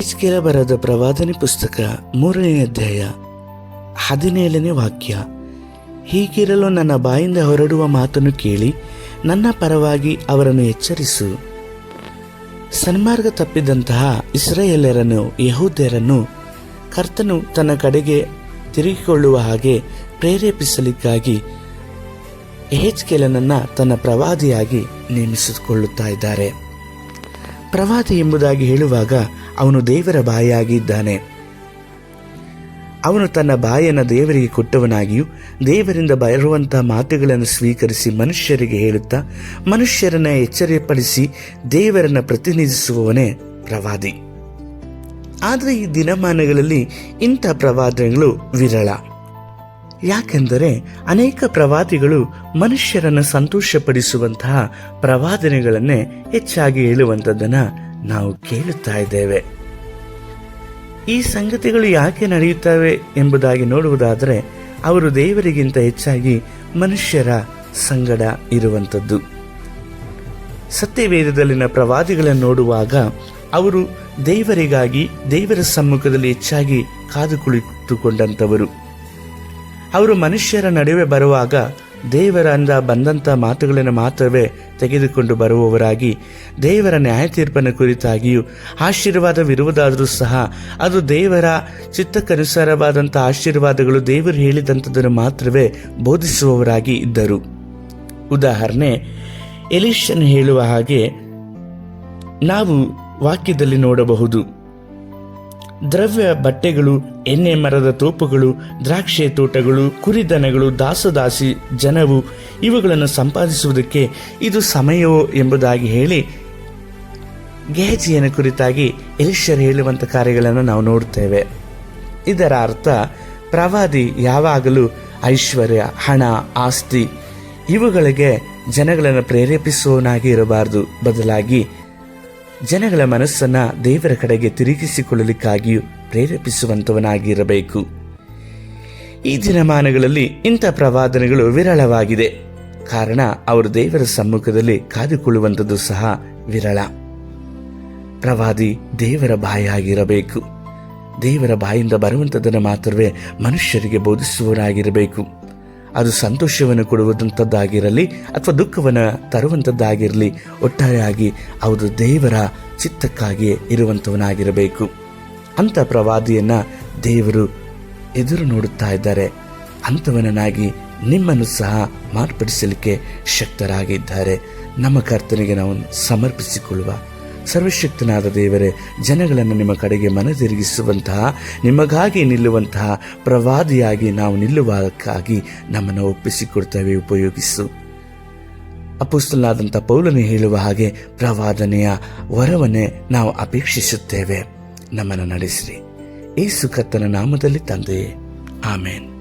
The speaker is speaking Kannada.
ಹಿಜ್ಕೇಲ ಬರದ ಪ್ರವಾದನೆ ಪುಸ್ತಕ ಮೂರನೇ ಅಧ್ಯಾಯ ಹದಿನೇಳನೇ ವಾಕ್ಯ. ಹೀಗಿರಲು ನನ್ನ ಬಾಯಿಂದ ಹೊರಡುವ ಮಾತನ್ನು ಕೇಳಿ ನನ್ನ ಪರವಾಗಿ ಅವರನ್ನು ಎಚ್ಚರಿಸು. ಸನ್ಮಾರ್ಗ ತಪ್ಪಿದಂತಹ ಇಸ್ರಾಯೇಲರನ್ನು ಯಹೂದ್ಯರನ್ನು ಕರ್ತನು ತನ್ನ ಕಡೆಗೆ ತಿರುಗಿಕೊಳ್ಳುವ ಹಾಗೆ ಪ್ರೇರೇಪಿಸಲಿಕ್ಕಾಗಿ ಹೆಚ್ಕೆಲನನ್ನು ತನ್ನ ಪ್ರವಾದಿಯಾಗಿ ನೇಮಿಸಿಕೊಳ್ಳುತ್ತಾ ಇದ್ದಾರೆ. ಪ್ರವಾದಿ ಎಂಬುದಾಗಿ ಹೇಳುವಾಗ ಅವನು ದೇವರ ಬಾಯಿಯಾಗಿದ್ದಾನೆ. ಅವನು ತನ್ನ ಬಾಯನ್ನು ದೇವರಿಗೆ ಕೊಟ್ಟವನಾಗಿಯೂ ದೇವರಿಂದ ಬರುವಂತಹ ಮಾತುಗಳನ್ನು ಸ್ವೀಕರಿಸಿ ಮನುಷ್ಯರಿಗೆ ಹೇಳುತ್ತಾ ಮನುಷ್ಯರನ್ನ ಎಚ್ಚರಿಪಡಿಸಿ ದೇವರನ್ನ ಪ್ರತಿನಿಧಿಸುವವನೇ ಪ್ರವಾದಿ. ಆದರೆ ಈ ದಿನಮಾನಗಳಲ್ಲಿ ಇಂಥ ಪ್ರವಾದಗಳು ವಿರಳ. ಯಾಕೆಂದರೆ ಅನೇಕ ಪ್ರವಾದಿಗಳು ಮನುಷ್ಯರನ್ನು ಸಂತೋಷಪಡಿಸುವಂತಹ ಪ್ರವಾದನೆಗಳನ್ನೇ ಹೆಚ್ಚಾಗಿ ಹೇಳುವಂಥದ್ದನ್ನು ನಾವು ಕೇಳುತ್ತಾ ಇದ್ದೇವೆ. ಈ ಸಂಗತಿಗಳು ಯಾಕೆ ನಡೆಯುತ್ತವೆ ಎಂಬುದಾಗಿ ನೋಡುವುದಾದರೆ, ಅವರು ದೇವರಿಗಿಂತ ಹೆಚ್ಚಾಗಿ ಮನುಷ್ಯರ ಸಂಗಡ ಇರುವಂಥದ್ದು. ಸತ್ಯವೇದದಲ್ಲಿನ ಪ್ರವಾದಿಗಳನ್ನು ನೋಡುವಾಗ, ಅವರು ದೇವರಿಗಾಗಿ, ದೇವರ ಸಮ್ಮುಖದಲ್ಲಿ ಹೆಚ್ಚಾಗಿ ಕಾದು ಕುಳಿತುಕೊಂಡಂಥವರು ಅವರು ಮನುಷ್ಯರ ನಡುವೆ ಬರುವಾಗ ದೇವರಿಂದ ಬಂದಂಥ ಮಾತುಗಳನ್ನು ಮಾತ್ರವೇ ತೆಗೆದುಕೊಂಡು ಬರುವವರಾಗಿ, ದೇವರ ನ್ಯಾಯ ತೀರ್ಪನ ಕುರಿತಾಗಿಯೂ ಆಶೀರ್ವಾದವಿರುವುದಾದರೂ ಸಹ ಅದು ದೇವರ ಚಿತ್ತಕ್ಕನುಸಾರವಾದಂಥ ಆಶೀರ್ವಾದಗಳು ದೇವರು ಹೇಳಿದಂಥದ್ದನ್ನು ಮಾತ್ರವೇ ಬೋಧಿಸುವವರಾಗಿ ಇದ್ದರು. ಉದಾಹರಣೆ, ಎಲಿಷನ್ ಹೇಳುವ ಹಾಗೆ ನಾವು ವಾಕ್ಯದಲ್ಲಿ ನೋಡಬಹುದು. ದ್ರವ್ಯ ಬಟ್ಟೆಗಳು, ಎಣ್ಣೆ ಮರದ ತೋಪುಗಳು, ದ್ರಾಕ್ಷೆ ತೋಟಗಳು, ಕುರಿದನಗಳು, ದಾಸದಾಸಿ, ಜನವು ಇವುಗಳನ್ನು ಸಂಪಾದಿಸುವುದಕ್ಕೆ ಇದು ಸಮಯವೋ ಎಂಬುದಾಗಿ ಹೇಳಿ ಗೆಹಜಿಯನ ಕುರಿತಾಗಿ ಎಲಿಶರ್ ಹೇಳುವಂಥ ಕಾರ್ಯಗಳನ್ನು ನಾವು ನೋಡುತ್ತೇವೆ ಇದರ ಅರ್ಥ ಪ್ರವಾದಿ ಯಾವಾಗಲೂ ಐಶ್ವರ್ಯ, ಹಣ, ಆಸ್ತಿ ಇವುಗಳಿಗೆ ಜನಗಳನ್ನು ಪ್ರೇರೇಪಿಸುವವನಾಗಿ ಇರಬಾರದು. ಬದಲಾಗಿ ಜನಗಳ ಮನಸ್ಸನ್ನ ದೇವರ ಕಡೆಗೆ ತಿರುಗಿಸಿಕೊಳ್ಳಲಿಕ್ಕಾಗಿಯೂ ಪ್ರೇರೇಪಿಸುವಂತವನಾಗಿರಬೇಕು. ಈ ದಿನಮಾನಗಳಲ್ಲಿ ಇಂಥ ಪ್ರವಾದನೆಗಳು ವಿರಳವಾಗಿದೆ. ಕಾರಣ ಅವರು ದೇವರ ಸಮ್ಮುಖದಲ್ಲಿ ಕಾದುಕೊಳ್ಳುವಂಥದ್ದು ಸಹ ವಿರಳ. ಪ್ರವಾದಿ ದೇವರ ಬಾಯಾಗಿರಬೇಕು ದೇವರ ಬಾಯಿಂದ ಬರುವಂಥದ್ದನ್ನು ಮಾತ್ರವೇ ಮನುಷ್ಯರಿಗೆ ಬೋಧಿಸುವವನಾಗಿರಬೇಕು. ಅದು ಸಂತೋಷವನ್ನು ಕೊಡುವಂಥದ್ದಾಗಿರಲಿ ಅಥವಾ ದುಃಖವನ್ನು ತರುವಂಥದ್ದಾಗಿರಲಿ, ಒಟ್ಟಾರೆಯಾಗಿ ಅವರು ದೇವರ ಚಿತ್ತಕ್ಕಾಗಿಯೇ ಇರುವಂಥವನಾಗಿರಬೇಕು. ಅಂಥ ಪ್ರವಾದಿಯನ್ನು ದೇವರು ಎದುರು ನೋಡುತ್ತಾ ಇದ್ದಾರೆ. ಅಂಥವನನ್ನಾಗಿ ನಿಮ್ಮನ್ನು ಸಹ ಮಾರ್ಪಡಿಸಲಿಕ್ಕೆ ಶಕ್ತರಾಗಿದ್ದಾರೆ. ನಮ್ಮ ಕರ್ತನಿಗೆ ನಾವು ಸಮರ್ಪಿಸಿಕೊಳ್ಳುವ ಸರ್ವಶಕ್ತನಾದ ದೇವರೇ, ಜನಗಳನ್ನು ನಿಮ್ಮ ಕಡೆಗೆ ಮನದಿರುಗಿಸುವಂತಹ, ನಿಮಗಾಗಿ ನಿಲ್ಲುವಂತಹ ಪ್ರವಾದಿಯಾಗಿ ನಾವು ನಿಲ್ಲುವುದಕ್ಕಾಗಿ ನಮ್ಮನ್ನು ಒಪ್ಪಿಸಿಕೊಡ್ತೇವೆ, ಉಪಯೋಗಿಸು. ಅಪುಸ್ತಲಾದಂಥ ಪೌಲನೆ ಹೇಳುವ ಹಾಗೆ ಪ್ರವಾದನೆಯ ವರವನ್ನೇ ನಾವು ಅಪೇಕ್ಷಿಸುತ್ತೇವೆ. ನಮ್ಮನ್ನು ನಡೆಸಿರಿ. ಏಸು ಕರ್ತನ ನಾಮದಲ್ಲಿ ತಂದೆಯೇ. ಆಮೇನ್.